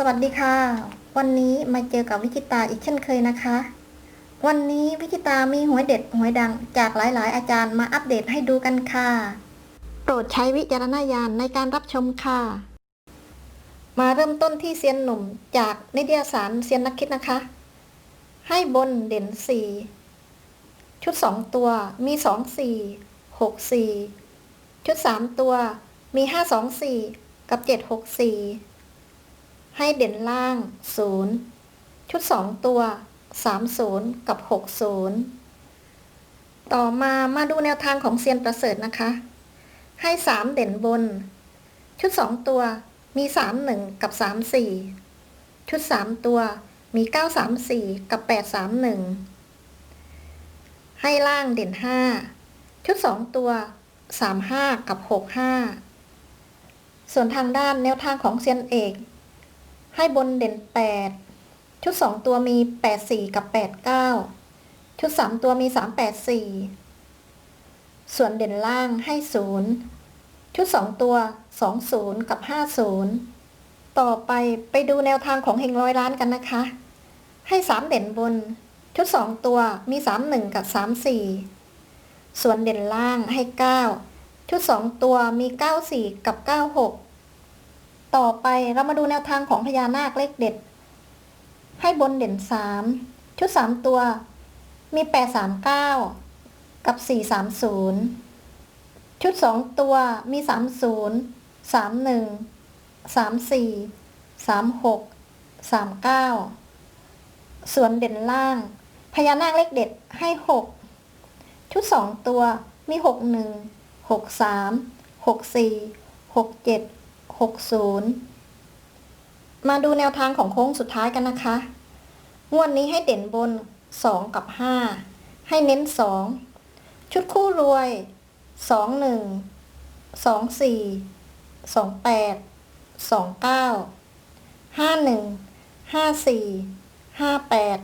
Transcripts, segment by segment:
สวัสดีค่ะ วันนี้มาเจอกับวิจิตาอีกเช่นเคยนะคะ วันนี้วิจิตามีหวยเด็ดหวยดังจากหลาย ๆ อาจารย์มาอัปเดตให้ดูกันค่ะ โปรดใช้วิจารณญาณในการรับชมค่ะ มาเริ่มต้นที่เซียนหนุ่มจากนิตยสารเซียนนักคิดนะคะ ให้บนเด่นสี่ชุดสองตัวมีสองสี่หกสี่ชุดสามตัวมีห้าสองสี่กับเจ็ดหกสี่ ให้เด่นล่างศูนย์ชุดสองตัวสามศูนย์กับหกศูนย์ต่อมามาดูแนวทางของเซียนประเสริฐนะคะ ให้สามเด่นบน ชุดสองตัวมีสามหนึ่งกับสามสี่ชุดสามตัวมีเก้าสามสี่กับแปดสามหนึ่งให้ล่างเด่นห้าชุดสองตัวสามห้ากับหกห้าส่วนทางด้านแนวทางของเซียนเอก ให้บนเด่นแปดชุดสองตัวมีแปดสี่กับแปดเก้าชุดสามตัวมีสามแปดสี่ส่วนเด่นล่างให้ศูนย์ชุดสองตัวสองศูนย์กับห้าศูนย์ต่อไปไปดูแนวทางของเฮงร้อยล้านกันนะคะ ให้สามเด่นบน ชุดสองตัวมีสามหนึ่งกับสามสี่ส่วนเด่นล่างให้เก้าชุดสองตัวมีเก้าสี่กับเก้าหก ต่อไปเรามาดูแนวทางของพญานาคเลขเด็ด ให้บนเด่นสามชุดสามตัว มีแปดสามเก้ากับสี่สามศูนย์ชุดสองตัวมีสามศูนย์สามหนึ่งสามสี่สามหกสามเก้าส่วนเด่นล่าง พญานาคเลขเด็ดให้หกชุดสองตัวมีหกหนึ่งหกสามหกสี่หกเจ็ด งหกสามหกสี่หกเจ็ดหกศูนย์มาดูแนวทางของโค้งสุดท้ายกันนะคะ งวดนี้ให้เด่นบนสองกับห้าให้เน้นสองชุดคู่รวยสองหนึ่งสองสี่สองแปดสองเก้าห้าหนึ่งห้าสี่ห้าแปด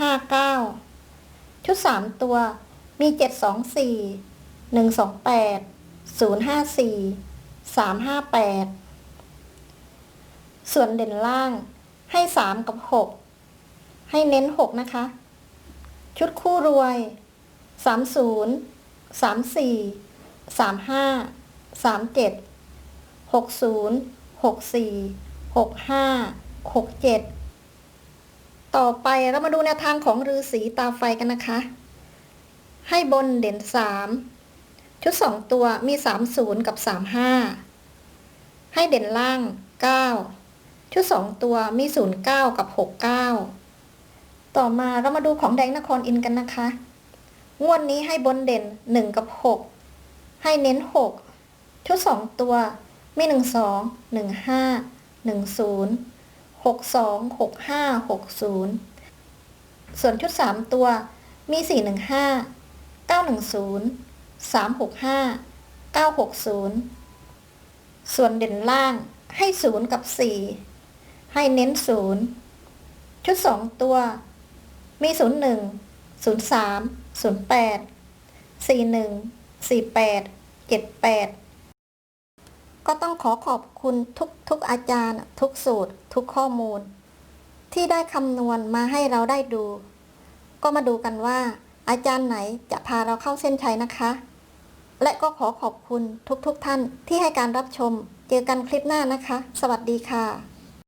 ห้าเก้าชุดสามตัวมีเจ็ดสอง ส่วนเด่นล่างให้สามกับหกให้เน้นหกนะคะ ชุดคู่รวยสามศูนย์สามสี่สามห้าสามเจ็ดหกศูนย์หกสี่หกห้าหกเจ็ดต่อไปเรามาดูแนวทางของฤาษีตาไฟกันนะคะ ให้บนเด่นสามชุดสองตัวมีสามศูนย์กับสามห้าให้เด่นล่างเก้า ชุดสองตัวมีศูนย์เก้ากับหกเก้าต่อมาเรามาดูของแดงนครอินกันนะคะ งวดนี้ให้บนเด่นหนึ่งกับหกให้เน้นหกชุดสองตัว มีหนึ่งสองหนึ่งห้าหนึ่งศูนย์หกสองหกห้าหกศูนย์ส่วนชุดสามตัว มีสี่หนึ่งห้าเก้าหนึ่งศูนย์สามหกห้าเก้าหกศูนย์ส่วนเด่นล่างให้ศูนย์กับสี่ ให้เน้นศูนย์ชุดสองตัว มีศูนย์หนึ่งศูนย์สามศูนย์แปดสี่หนึ่งสี่แปดเจ็ดแปดก็ต้องขอขอบคุณทุกทุกอาจารย์ ทุกสูตร ทุกข้อมูล ที่ได้คำนวณมาให้เราได้ดู ก็มาดูกันว่า อาจารย์ไหนจะพาเราเข้าเส้นชัยนะคะ และก็ขอขอบคุณทุกๆทท่านที่ให้การรับชม เจอกันคลิปหน้านะคะ สวัสดีค่ะ